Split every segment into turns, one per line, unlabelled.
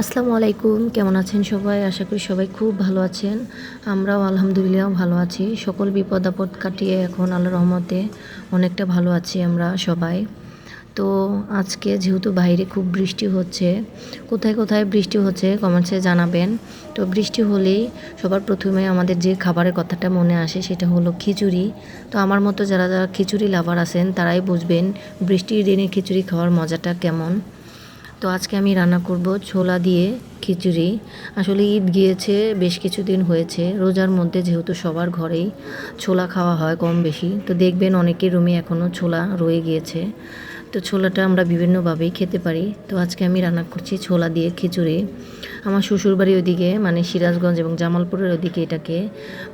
আসসালামু আলাইকুম, কেমন আছেন সবাই? আশা করি সবাই খুব ভালো আছেন। আমরাও আলহামদুলিল্লাহ ভালো আছি। সকল বিপদ আপদ কাটিয়ে এখন আল্লাহ রহমতে অনেকটা ভালো আছি আমরা সবাই। তো আজকে যেহেতু বাইরে খুব বৃষ্টি হচ্ছে, কোথায় কোথায় বৃষ্টি হচ্ছে কমেন্টসে জানাবেন। তো বৃষ্টি হলেই সবার প্রথমে আমাদের যে খাবারের কথাটা মনে আসে সেটা হলো খিচুড়ি। তো আমার মতো যারা যারা খিচুড়ি লাভার আছেন, তারাই বুঝবেন বৃষ্টির দিনে খিচুড়ি খাওয়ার মজাটা কেমন। তো আজকে আমি রান্না করব ছোলা দিয়ে খিচুড়ি। আসলে ঈদ গিয়েছে, বেশ কিছুদিন হয়েছে। রোজার মধ্যে যেহেতু সবার ঘরেই ছোলা খাওয়া হয় কম বেশি, তো দেখবেন অনেকের রুমে এখনও ছোলা রয়ে গিয়েছে। তো ছোলাটা আমরা বিভিন্নভাবেই খেতে পারি। তো আজকে আমি রান্না করছি ছোলা দিয়ে খিচুড়ি। আমার শ্বশুরবাড়ি ওদিকে মানে সিরাজগঞ্জ এবং জামালপুরের ওদিকে এটাকে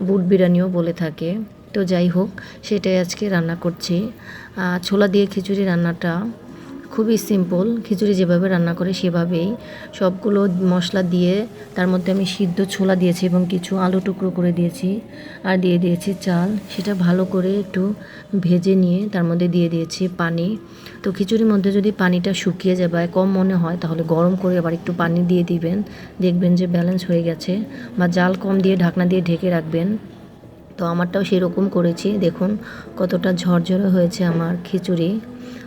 বুট বিরিয়ানিও বলে থাকে। তো যাই হোক, সেটাই আজকে রান্না করছি। ছোলা দিয়ে খিচুড়ি রান্নাটা খুবই সিম্পল খিচুড়ি যেভাবে রান্না করে সেভাবেই সবগুলো মশলা দিয়ে তার মধ্যে আমি সিদ্ধ ছোলা দিয়েছি এবং কিছু আলু টুকরো করে দিয়েছি আর দিয়ে দিয়েছি চাল। সেটা ভালো করে একটু ভেজে নিয়ে তার মধ্যে দিয়ে দিয়েছি পানি। তো খিচুড়ির মধ্যে যদি পানিটা শুকিয়ে যায় বা কম মনে হয় তাহলে গরম করে আবার একটু পানি দিয়ে দিবেন। দেখবেন যে ব্যালেন্স হয়ে গেছে বা জাল কম দিয়ে ঢাকনা দিয়ে ঢেকে রাখবেন। তো আমারটাও সেরকম করেছি। দেখুন কতটা ঝরঝরে হয়েছে আমার খিচুড়ি।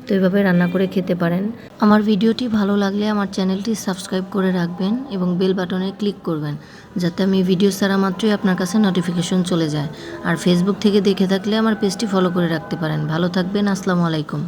তো এভাবে রান্না করে খেতে পারেন। আমার ভিডিওটি ভালো লাগলে আমার চ্যানেলটি সাবস্ক্রাইব করে রাখবেন এবং বেল বাটনে ক্লিক করবেন, যাতে আমি ভিডিও ছাড়া মাত্রই আপনার কাছে নোটিফিকেশন চলে যায়। আর ফেসবুক থেকে দেখে থাকলে আমার পেজটি ফলো করে রাখতে পারেন। ভালো থাকবেন, আসসালামু আলাইকুম।